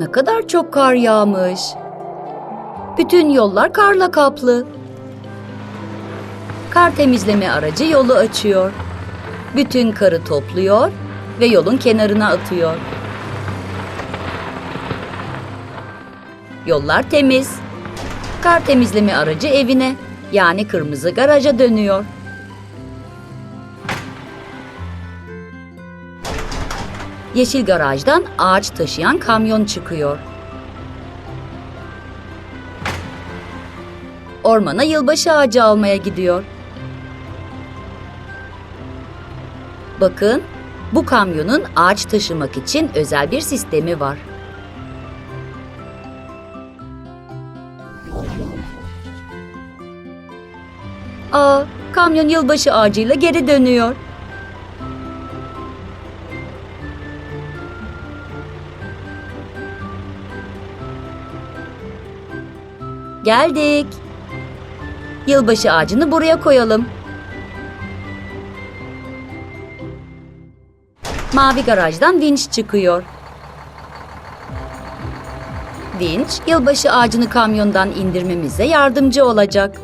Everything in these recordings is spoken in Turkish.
Ne kadar çok kar yağmış. Bütün yollar karla kaplı. Kar temizleme aracı yolu açıyor. Bütün karı topluyor ve yolun kenarına atıyor. Yollar temiz. Kar temizleme aracı evine yani kırmızı garaja dönüyor. Yeşil garajdan ağaç taşıyan kamyon çıkıyor. Ormana yılbaşı ağacı almaya gidiyor. Bakın, bu kamyonun ağaç taşımak için özel bir sistemi var. Aa, kamyon yılbaşı ağacıyla geri dönüyor. Geldik. Yılbaşı ağacını buraya koyalım. Mavi garajdan vinç çıkıyor. Vinç, yılbaşı ağacını kamyondan indirmemize yardımcı olacak.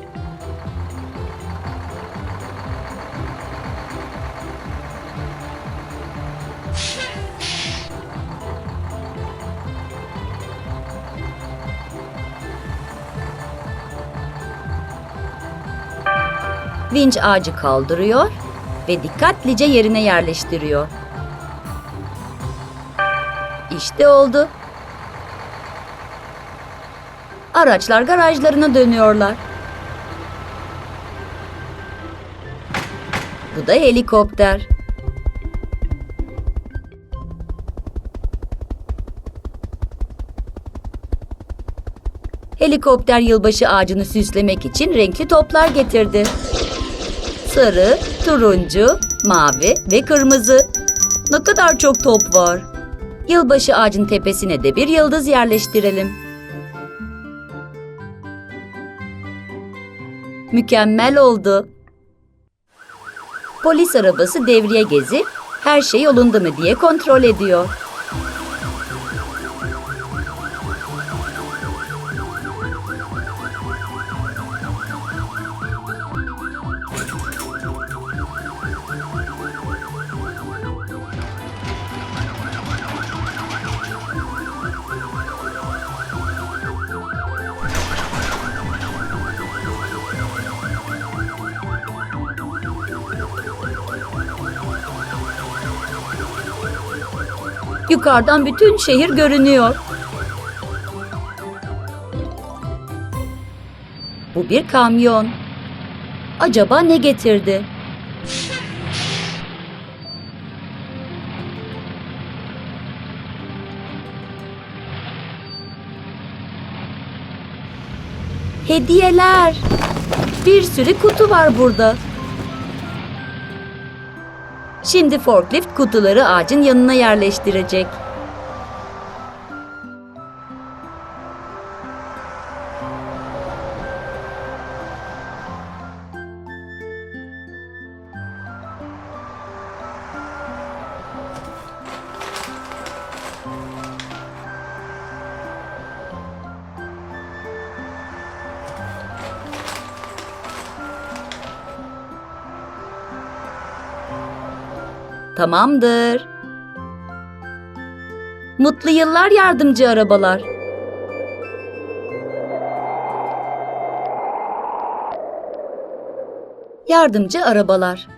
Vinç ağacı kaldırıyor ve dikkatlice yerine yerleştiriyor. İşte oldu. Araçlar garajlarına dönüyorlar. Bu da helikopter. Helikopter yılbaşı ağacını süslemek için renkli toplar getirdi. Sarı, turuncu, mavi ve kırmızı. Ne kadar çok top var. Yılbaşı ağacın tepesine de bir yıldız yerleştirelim. Mükemmel oldu. Polis arabası devriye gezip her şey yolunda mı diye kontrol ediyor. Yukarıdan bütün şehir görünüyor. Bu bir kamyon. Acaba ne getirdi? Hediyeler. Bir sürü kutu var burada. Şimdi forklift kutuları ağacın yanına yerleştirecek. Tamamdır. Mutlu yıllar yardımcı arabalar. Yardımcı arabalar.